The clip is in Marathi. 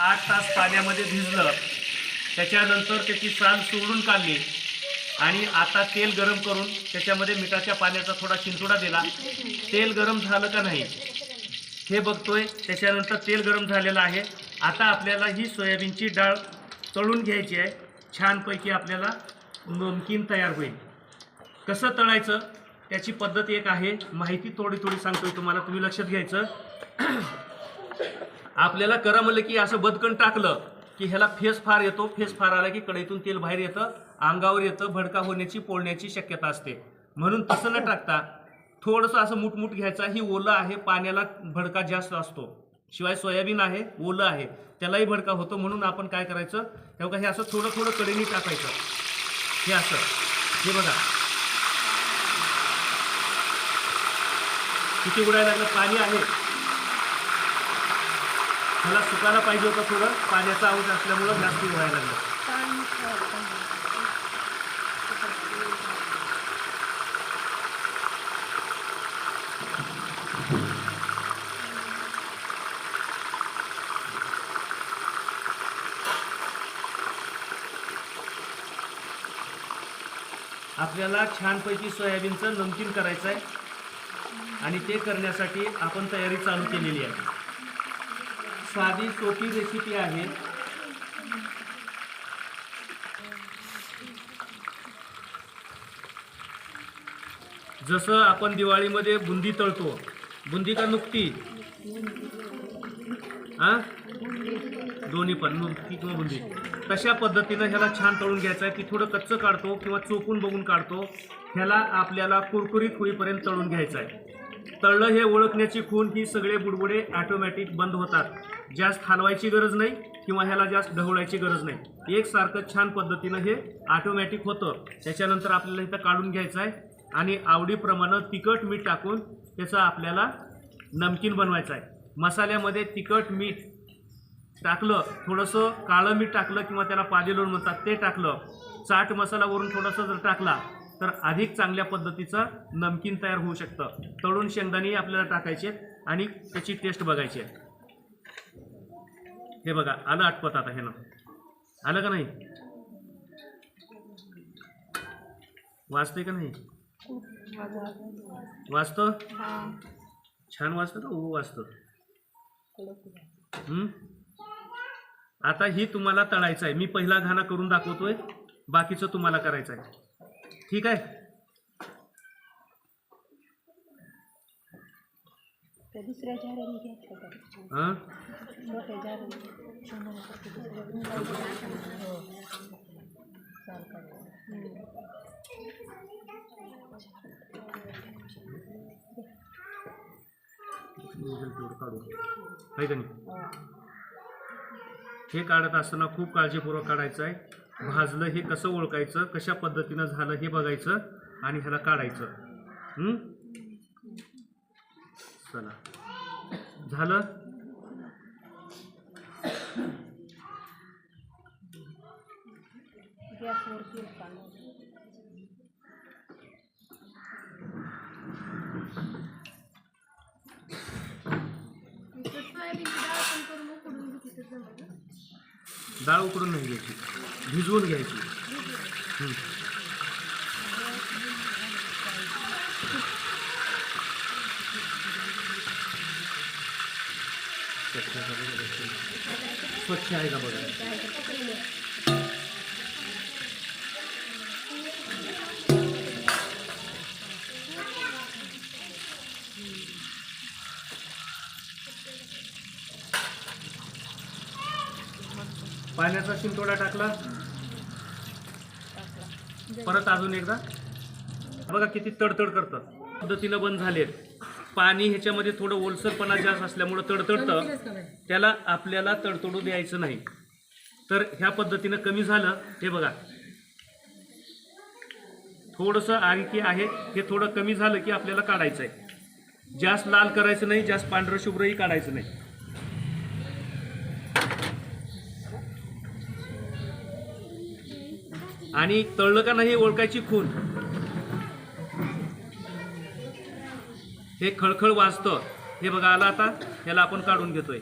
आठ तास पाण्यामध्ये भिजलं त्याच्यानंतर त्याची साल सोडून काढली आणि आता तेल गरम करून त्याच्यामध्ये मिठाच्या पाण्याचा थोडा शिंतोडा दिला. तेल गरम झालं का नाही हे बघतोय. त्याच्यानंतर तेल गरम झालेलं आहे. आता आपल्याला ही सोयाबीनची डाळ तळून घ्यायची आहे. छानपैकी आपल्याला नमकीन तयार होईल. कसं तळायचं? त्याची पद्धत एक आहे. माहिती थोडी थोडी सांगतोय तुम्हाला. तुम्ही लक्षात घ्यायचं. आपल्याला करा म्हणलं की असं बदकन टाकलं की ह्याला फेस फार येतो फेस फार आला की कढईतून तेल बाहेर येतं अंगावर येतं भडका होण्याची पोळण्याची शक्यता असते. म्हणून तसं न टाकता थोडंसं असं मुठमुठ घ्यायचा. ही ओलं आहे पाण्याला भडका जास्त असतो. शिवाय सोयाबीन आहे ओलं आहे त्यालाही भडका होतो. म्हणून आपण काय करायचं? तेव्हा हे असं थोडं थोडं कडेनी टाकायचं. हे असं. हे बघा. किती उडायला लागलं? पाणी आहे. मला सुकायला पाहिजे होतं थोडं. पाण्याचा आवड असल्यामुळं जास्त व्हायला लागलं. आपल्याला छानपैकी सोयाबीनचं नमकीन करायचं आहे आणि ते करण्यासाठी आपण तयारी चालू केलेली आहे. साधी सोपी रेसिपी आहे. जसं आपण दिवाळीमध्ये बुंदी तळतो. बुंदी का नुकती? हा? दोन्ही पण नुकती किंवा बुंदी. तशा पद्धतीनं ह्याला छान तळून घ्यायचं आहे. की थोडं कच्चं काढतो किंवा चोकून बघून काढतो. ह्याला आपल्याला कुरकुरीत होईपर्यंत तळून घ्यायचं आहे. तळलं हे ओळखण्याची खून ही सगळे बुडबुडे ऑटोमॅटिक बंद होतात. जास्त हलवायची गरज नाही किंवा ह्याला जास्त ढवळायची गरज नाही. एकसारखं छान पद्धतीनं हे ऑटोमॅटिक होतं. त्याच्यानंतर आपल्याला इथं काढून घ्यायचं आहे आणि आवडीप्रमाणे तिखट मीठ टाकून त्याचं आपल्याला नमकीन बनवायचं आहे. मसाल्यामध्ये तिखट मीठ टाकलं थोडंसं काळं मीठ टाकलं किंवा त्याला पादेलोण म्हणतात ते टाकलं. चाट मसालावरून थोडंसं जर टाकला तर अधिक चांगल्या पद्धतीचं नमकीन तयार होऊ शकतं. तळून शेंगदाणे आपल्याला टाकायचे आणि त्याची टेस्ट बघायची आहे. हे बघा आलं आठवत आता हे ना. आलं का नाही? वाचते का नाही? वाचतो छान वाचतं का? हो, ऊ वाचतं आता ही तुम्हाला तळायचं आहे. मी पहिला घाणा करून दाखवतोय. बाकीचं तुम्हाला करायचं आहे. ठीक आहे? त्या दुसऱ्या झाडाने घेतलं का मोठ्या आहे नाही? हे काढत असताना खूप काळजीपूर्वक काढायचं आहे. भाजलं हे कसं ओळखायचं कशा पद्धतीनं झालं हे बघायचं आणि ह्याला काढायचं? चला. झालं? डाळ उकडून नाही घ्यायची. भिजवून घ्यायची हं. स्वच्छ आहे का बघा पाण्याचा शिंतोडा टाकला. परत अजून एकदा. बघा किती तडतड करतं पद्धतीनं बंद झालेत. पाणी ह्याच्यामध्ये थोडं ओलसरपणा जास्त असल्यामुळं तडतडतं. त्याला आपल्याला तडतडू द्यायचं नाही. तर ह्या पद्धतीनं कमी झालं हे बघा. थोडंसं आणखी आहे हे थोडं कमी झालं की आपल्याला काढायचं आहे जास्त लाल करायचं नाही जास्त पांढरं शुभ्रही काढायचं नाही. आणि तळलं का नाही ओळखायची खून? हे खळखळ वाजतं. हे बघा आलं आता ह्याला आपण काढून घेतोय.